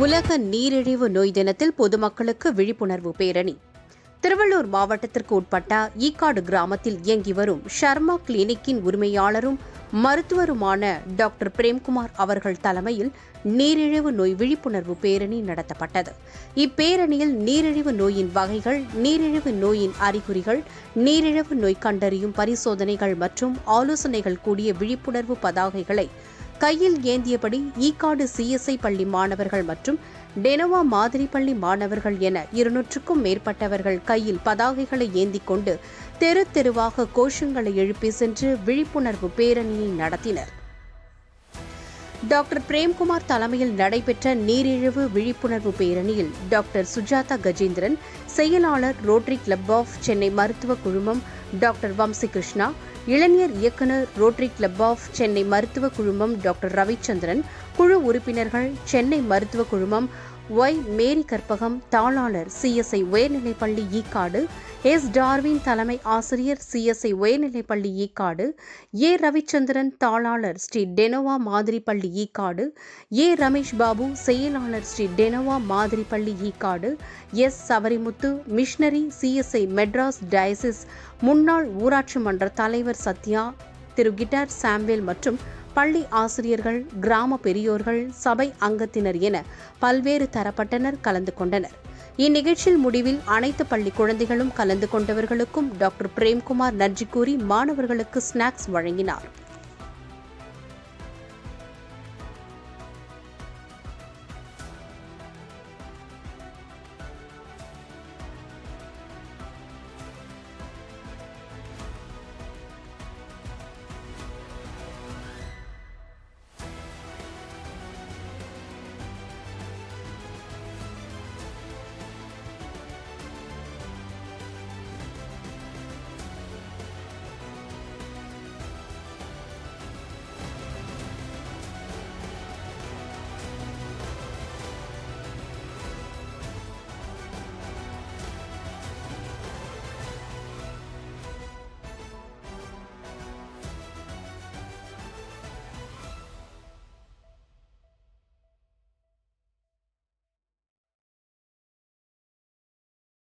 உலக நீரிழிவு நோய் தினத்தில் பொதுமக்களுக்கு விழிப்புணர்வு பேரணி. திருவள்ளூர் மாவட்டத்திற்கு உட்பட்ட ஈக்காடு கிராமத்தில் இயங்கி வரும் ஷர்மா கிளினிக்கின் உரிமையாளரும் மருத்துவருமான டாக்டர் பிரேம்குமார் அவர்கள் தலைமையில் நீரிழிவு நோய் விழிப்புணர்வு பேரணி நடத்தப்பட்டது. இப்பேரணியில் நீரிழிவு நோயின் வகைகள் நீரிழிவு நோயின் அறிகுறிகள் நீரிழிவு நோய் கண்டறியும் பரிசோதனைகள் மற்றும் ஆலோசனைகள் கூடிய விழிப்புணர்வு பதாகைகளை கையில் ஏந்தியபடி ஈகாடு சிஎஸ்ஐ பள்ளி மாணவர்கள் மற்றும் டெனோவா மாதிரி பள்ளி மாணவர்கள் என இருநூற்றுக்கும் மேற்பட்டவர்கள் கையில் பதாகைகளை ஏந்தி கொண்டு தெரு தெருவாக கோஷங்களை எழுப்பி சென்று விழிப்புணர்வு பேரணியை நடத்தினர். டாக்டர் பிரேம்குமார் தலைமையில் நடைபெற்ற நீரிழிவு விழிப்புணர்வு பேரணியில் டாக்டர் சுஜாதா கஜேந்திரன் செயலாளர் ரோட்டரி கிளப் ஆஃப் சென்னை மருத்துவ குழுமம் டாக்டர் வம்சி கிருஷ்ணா இளைஞர் இயக்குனர் ரோட்டரி கிளப் ஆஃப் சென்னை மருத்துவ குழுமம் டாக்டர் ரவிச்சந்திரன் குழு உறுப்பினர்கள் சென்னை மருத்துவ குழுமம் ஒய் மேரி கற்பகம் தாளாளர் சிஎஸ்ஐ உயர்நிலைப்பள்ளி ஈக்காடு எஸ். டார்வின் தலைமை ஆசிரியர் சிஎஸ்ஐ உயர்நிலைப்பள்ளி ஈக்காடு ஏ. ரவிச்சந்திரன் தாளாளர் ஸ்ரீ டெனோவா மாதிரி பள்ளி ஈக்காடு ஏ. ரமேஷ் பாபு செயலாளர் ஸ்ரீ டெனோவா மாதிரி பள்ளி Eekkadu S. Savarimuthu missionary CSI Madras diocese முன்னாள் ஊராட்சி மன்ற தலைவர் சத்யா திரு கிட்டார் சாம்வேல் மற்றும் பள்ளி ஆசிரியர்கள் கிராம பெரியோர்கள் சபை அங்கத்தினர் என பல்வேறு தரப்பட்டனர் கலந்து கொண்டனர். இந்நிகழ்ச்சியில் முடிவில் அனைத்து பள்ளி குழந்தைகளும் கலந்து கொண்டவர்களுக்கும் டாக்டர் பிரேம்குமார் நன்றி கூறி மாணவர்களுக்கு ஸ்நாக்ஸ் வழங்கினார்.